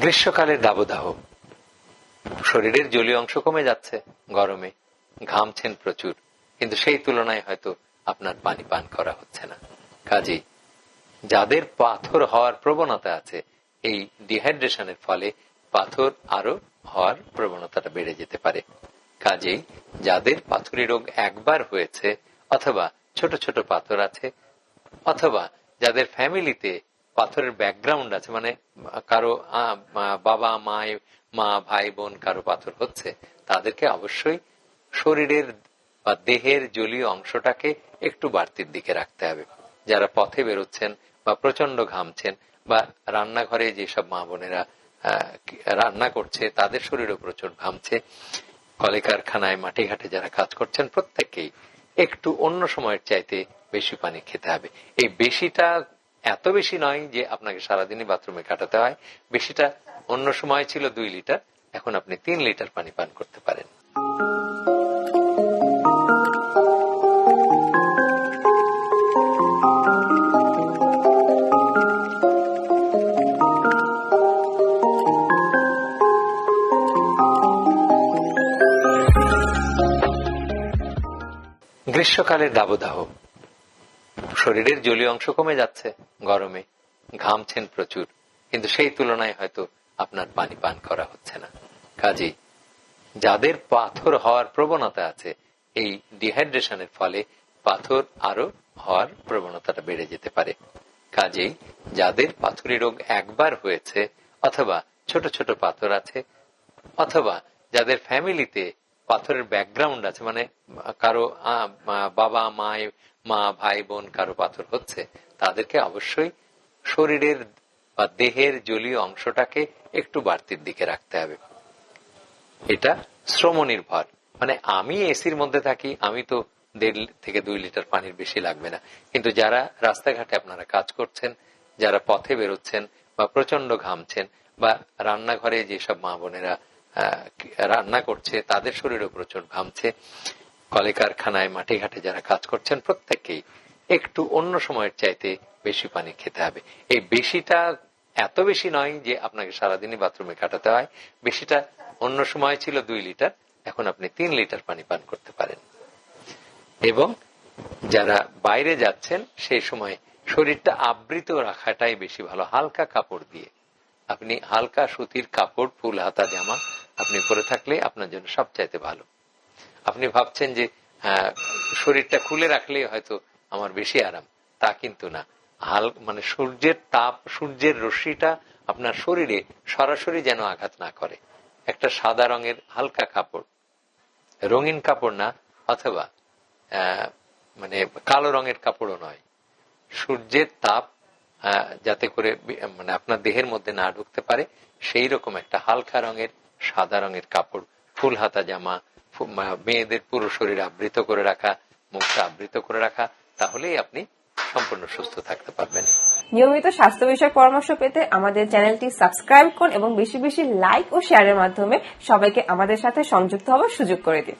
গ্রীষ্মকালের দাবদাহ। শরীরের জলীয় অংশ কমে যাচ্ছে, গরমে। ঘামছেন প্রচুর, কিন্তু সেই তুলনায় হয়তো আপনার পানি পান করা হচ্ছে না। কাজেই যাদের পাথর হওয়ার প্রবণতা আছে, এই ডিহাইড্রেশনের ফলে পাথর আরও হওয়ার প্রবণতাটা বেড়ে যেতে পারে। কাজেই যাদের পাথরি রোগ একবার হয়েছে, অথবা ছোট ছোট পাথর আছে, অথবা যাদের ফ্যামিলিতে পাথরের ব্যাকগ্রাউন্ড আছে মানে কারও বাবা, মায়, মা, ভাই, বোন কারও পাথর হচ্ছে, তাদেরকে অবশ্যই শরীরের বা দেহের জলীয় অংশটাকে একটু বাড়তির দিকে রাখতে হবে। যারা পথে বেরোচ্ছেন বা প্রচণ্ড ঘামছেন বা রান্নাঘরে যেসব মা বোনেরা রান্না করছে, তাদের শরীরও প্রচুর ঘামছে। কলকারখানায়, মাঠে ঘাটে যারা কাজ করছেন, প্রত্যেককেই একটু অন্য সময়ের চাইতে বেশি পানি খেতে হবে। এই বেশিটা এত বেশি নয় যে আপনাকে সারাদিনই বাথরুমে কাটাতে হয়। বেশিটা অন্য সময় ছিল দুই লিটার, এখন আপনি তিন লিটার পানি পান করতে পারেন। গ্রীষ্মকালের দাবদাহ। শরীরের জলীয় অংশ কমে যাচ্ছে, গরমে। ঘামছেন প্রচুর। কিন্তু সেই তুলনায় হয়তো আপনার পানি পান করা হচ্ছে না। কাজেই যাদের পাথর হওয়ার প্রবণতা আছে, এই ডিহাইড্রেশনের ফলে পাথর আরও হওয়ার প্রবণতাটা বেড়ে যেতে পারে। কাজেই যাদের পাথরি রোগ একবার হয়েছে, অথবা ছোট ছোট পাথর আছে, অথবা যাদের ফ্যামিলিতে পাথরের ব্যাকগ্রাউন্ড আছে মানে কারও বাবা, মায়, মা, ভাই, বোন কারও পাথর হচ্ছে, তাদেরকে অবশ্যই শরীরের বা দেহের জলীয় অংশটাকে একটু বাড়তির দিকে রাখতে হবে। এটা শ্রম নির্ভর মানে আমি এসির মধ্যে থাকি, আমি তো দেড় থেকে দুই লিটার পানির বেশি লাগবে না। কিন্তু যারা রাস্তাঘাটে আপনারা কাজ করছেন, যারা পথে বেরোচ্ছেন বা প্রচণ্ড ঘামছেন বা রান্নাঘরে যেসব মা বোনেরা রান্না করছে, তাদের শরীরও প্রচুর ঘামছে। কলকারখানায় মাঠে ঘাটে যারা কাজ করছেন, প্রত্যেককেই একটু অন্য সময়ের চাইতে বেশি পানি খেতে হবে। এই বেশিটা এত বেশি নয় যে আপনাকে সারাদিনই বাথরুমে কাটাতে হয়। বেশিটা অন্য সময় ছিল দুই লিটার, এখন আপনি তিন লিটার পানি পান করতে পারেন। এবং যারা বাইরে যাচ্ছেন, সেই সময় শরীরটা আবৃত রাখাটাই বেশি ভালো। হালকা কাপড় দিয়ে। আপনি হালকা সুতির কাপড়, ফুল, হাতা, জামা আপনি পরে থাকলে আপনার জন্য সবচাইতে ভালো। আপনি ভাবছেন যে আহ, শরীরটা খুলে রাখলেই হয়তো আমার বেশি আরাম। তা কিন্তু না। হাল মানে সূর্যের তাপ সূর্যের রশ্মিটা আপনার শরীরে সরাসরি যেন আঘাত না করে। একটা সাদা রঙের হালকা কাপড়। রঙিন কাপড় না অথবা মানে কালো রঙের কাপড়ও নয়। সূর্যের তাপ যাতে করে মানে আপনার দেহের মধ্যে না ঢুকতে পারে সেই রকম একটা হালকা রঙের সাদা রঙের কাপড়, ফুল হাতা জামা মেয়েদের পুরো শরীর আবৃত করে রাখা, মুখটা আবৃত করে রাখা, তাহলেই আপনি সম্পূর্ণ সুস্থ থাকতে পারবেন। নিয়মিত স্বাস্থ্য বিষয়ক পরামর্শ পেতে আমাদের চ্যানেলটি সাবস্ক্রাইব করুন এবং বেশি বেশি লাইক ও শেয়ারের মাধ্যমে সবাইকে আমাদের সাথে সংযুক্ত হওয়ার সুযোগ করে দিন।